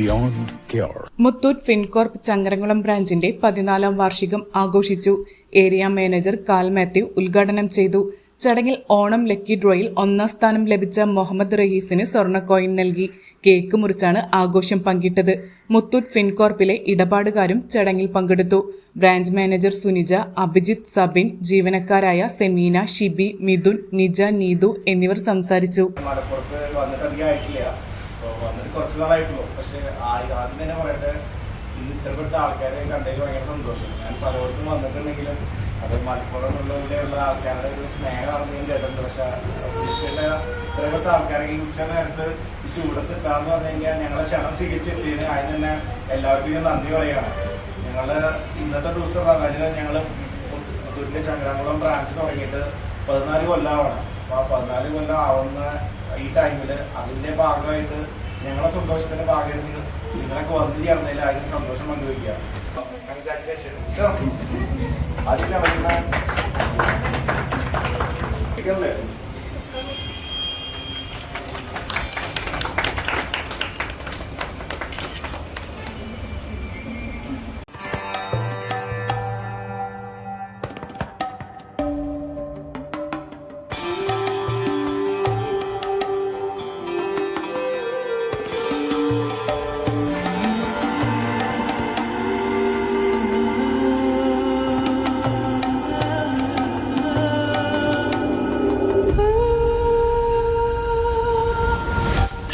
Beyond cure Muthoot Fincorp Changaramkulam ബ്രാഞ്ചിന്റെ പതിനാലാം വാർഷികം ആഘോഷിച്ചു. ഏരിയ മാനേജർ കാൽ മാത്യു ഉദ്ഘാടനം ചെയ്തു. ചടങ്ങിൽ ഓണം ലക്കി ഡ്രോയിൽ ഒന്നാം സ്ഥാനം ലഭിച്ച മുഹമ്മദ് റയീസിന് സ്വർണ കോയിൻ നൽകി. കേക്ക് മുറിച്ചാണ് ആഘോഷം പങ്കിട്ടത്. മുത്തൂറ്റ് ഫിൻകോർപ്പിലെ ഇടപാടുകാരും ചടങ്ങിൽ പങ്കെടുത്തു. ബ്രാഞ്ച് മാനേജർ സുനിജ അഭിജിത്ത് സബിൻ ജീവനക്കാരായ സെമീന ഷിബി മിഥുൻ നിജ നീതു എന്നിവർ സംസാരിച്ചു. അപ്പോൾ വന്നിട്ട് കുറച്ച് നാളായിട്ടുള്ളൂ. പക്ഷേ ആദ്യം തന്നെ പറയട്ടെ ഇന്ന് ഇത്രപ്പെട്ട ആൾക്കാരെ കണ്ടതിൽ ഭയങ്കര സന്തോഷം. ഞാൻ പലയിടത്തും വന്നിട്ടുണ്ടെങ്കിലും അത് മലപ്പുറം ഉള്ളതിലുള്ള ആൾക്കാരുടെ ഒരു സ്നേഹമാണെന്ന് ഞാൻ കേട്ടിട്ടുണ്ട്. പക്ഷേ ഉച്ചയുടെ ഇത്രപ്പെട്ട ആൾക്കാരെ ഈ ഉച്ച നേരത്ത് ഈ ചൂടത്ത് എത്താന്ന് പറഞ്ഞു കഴിഞ്ഞാൽ ഞങ്ങളെ ക്ഷണം സ്വീകരിച്ചെത്തിയതിന് അതിന് തന്നെ എല്ലാവർക്കും നന്ദി പറയുകയാണ്. ഞങ്ങൾ ഇന്നത്തെ ദിവസത്തെ പ്രാധാന്യത ഞങ്ങൾ പുത്തൂരിന്റെ ചങ്ങരാകുളം ബ്രാഞ്ച് തുടങ്ങിയിട്ട് പതിനാല് കൊല്ലമാണ് അപ്പോൾ ആ പതിനാല് കൊല്ലം ആവുന്ന ഈ ടൈമിൽ അതിന്റെ ഭാഗമായിട്ട് ഞങ്ങളെ സന്തോഷത്തിന്റെ ഭാഗമായിട്ട് നിങ്ങൾ നിങ്ങളൊക്കെ വന്നു ചേർന്നതിൽ ആരും സന്തോഷം പങ്കുവയ്ക്കുക. കൺഗ്രാറ്റുലേഷൻ അതിൽ